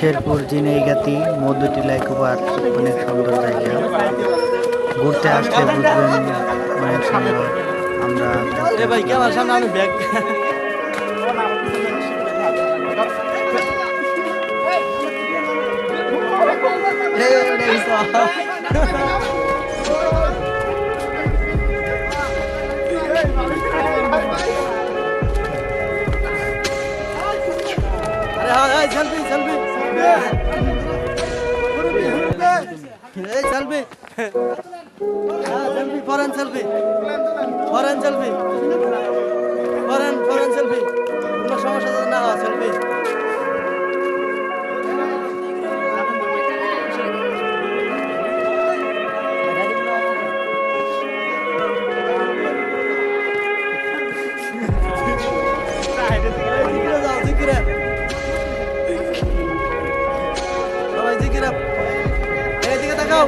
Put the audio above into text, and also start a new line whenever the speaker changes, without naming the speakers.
Sherpur, Jhenaigati, Madhutila eco park অনেক সুন্দর জায়গা। ঘুরতে আসতে বুঝবেন, অনেক সুন্দর। আমরা
এ ভাই এই সেলফি। হ্যাঁ selfie foreign selfie. Foreign selfie. জিকিরা এইদিকে তাকাও।